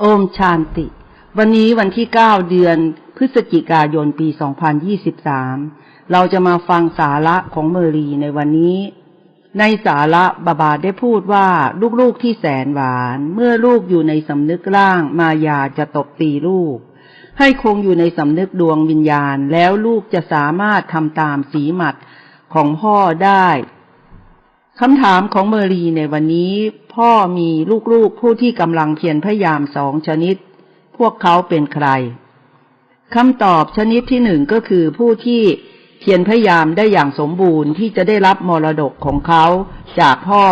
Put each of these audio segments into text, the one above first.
โอมชานติ วันนี้วันที่9เดือนพฤศจิกายนปี2023เราจะมาฟังสาระของเมอรีในวันนี้ ในสาระบาบาได้พูดว่าลูกๆที่แสนหวาน เมื่อลูกอยู่ในสำนึกร่างมายาจะตบตีลูก ให้คงอยู่ในสำนึกดวงวิญญาณ แล้วลูกจะสามารถทำตามสีหมัดของพ่อได้ คำถามของเมอรีในวันนี้ พ่อมีลูกๆผู้ที่กำลังเพียรพยายามสองชนิด พวกเขาเป็นใครคำตอบชนิดที่หนึ่งก็คือผู้ที่เพียรพยายามได้อย่างสมบูรณ์ที่จะได้รับมรดกของเขาจากพ่อ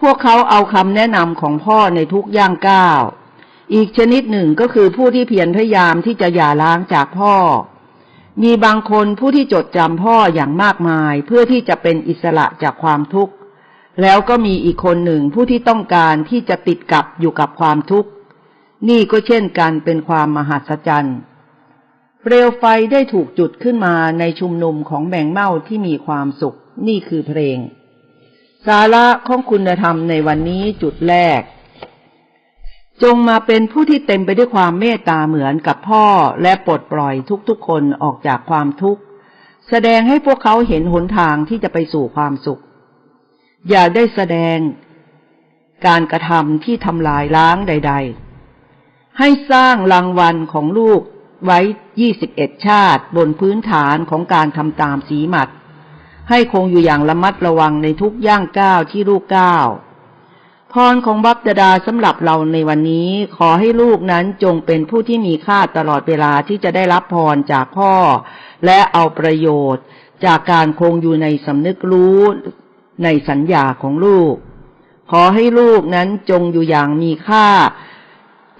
พวกเขาเอาคำแนะนำของพ่อในทุกย่างก้าว อีกชนิดหนึ่งก็คือผู้ที่เพียรพยายามที่จะหย่าล้างจากพ่อ มีบางคนผู้ที่จดจำพ่ออย่างมากมาย เพื่อที่จะเป็นอิสระจากความทุกข์ แล้วก็มีอีกคนหนึ่งผู้ที่ต้องการที่จะติดกับอยู่กับความทุกข์ นี่ก็เช่นกันเป็นความมหัศจรรย์เปลวไฟได้ถูกจุดขึ้นมาในชุมนุมของแบ่งเมาที่มีความสุข นี่คือเพลง สาระของคุณธรรมในวันนี้จุดแรก จงมาเป็นผู้ที่เต็มไปด้วยความเมตตาเหมือนกับพ่อและปลดปล่อยทุกๆคนออกจากความทุกข์ แสดงให้พวกเขาเห็นหนทางที่จะไปสู่ความสุข อย่าได้แสดงการกระทำที่ทำลายล้างใด ๆ ให้สร้างรางวัลของลูกไว้ยี่สิบเอ็ดชาติบนพื้นฐานของการทำตามสีหมัด ให้คงอยู่อย่างระมัดระวังในทุกย่างก้าวที่ลูกก้าว พรของบัพดาดาสำหรับเราในวันนี้ ขอให้ลูกนั้นจงเป็นผู้ที่มีค่าตลอดเวลาที่จะได้รับพรจากพ่อ และเอาประโยชน์ จากการคงอยู่ในสำนึกรู้ในสัญญาของลูก ขอให้ลูกนั้นจงอยู่อย่างมีค่า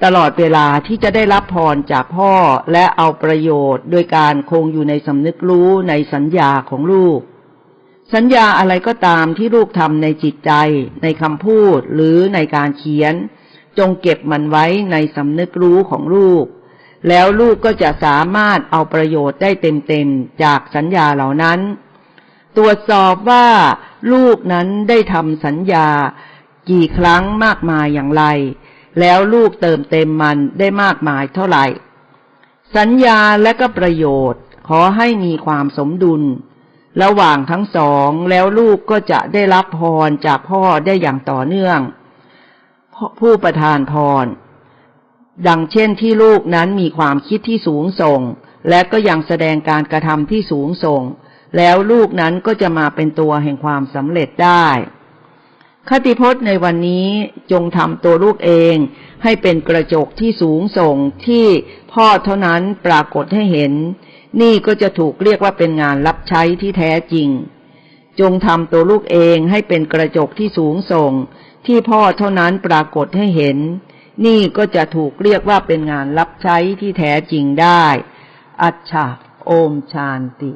ตลอดเวลาที่จะได้รับพรจากพ่อและเอาประโยชน์ โดยการคงอยู่ในสำนึกรู้ในสัญญาของลูก สัญญาอะไรก็ตามที่ลูกทำในจิตใจ ในคำพูดหรือในการเขียน จงเก็บมันไว้ในสำนึกรู้ของลูก แล้วลูกก็จะสามารถเอาประโยชน์ได้เต็มๆจากสัญญาเหล่านั้น ตรวจสอบว่าลูกนั้นได้ทำสัญญา กี่ครั้งมากมายอย่างไร แล้วลูกเติมเต็มมันได้มากมายเท่าไหร่ สัญญาและก็ประโยชน์ขอให้มีความสมดุล ระหว่างทั้งสองแล้วลูกก็จะได้รับพรจากพ่อได้อย่างต่อเนื่อง ผู้ประทานพร ดังเช่นที่ลูกนั้นมีความคิดที่สูงส่ง และก็ยังแสดงการกระทำที่สูงส่ง แล้วลูกนั้นก็จะมาเป็นตัวแห่งความสำเร็จได้ คติพจน์ในวันนี้จงทำตัวลูกเองให้เป็นกระจกที่สูงส่งที่พ่อเท่านั้นปรากฏให้เห็น นี่ก็จะถูกเรียกว่าเป็นงานรับใช้ที่แท้จริง จงทำตัวลูกเองให้เป็นกระจกที่สูงส่ง ที่พ่อเท่านั้นปรากฏให้เห็น นี่ก็จะถูกเรียกว่าเป็นงานรับใช้ที่แท้จริงได้ อัจฉาโอมชานติ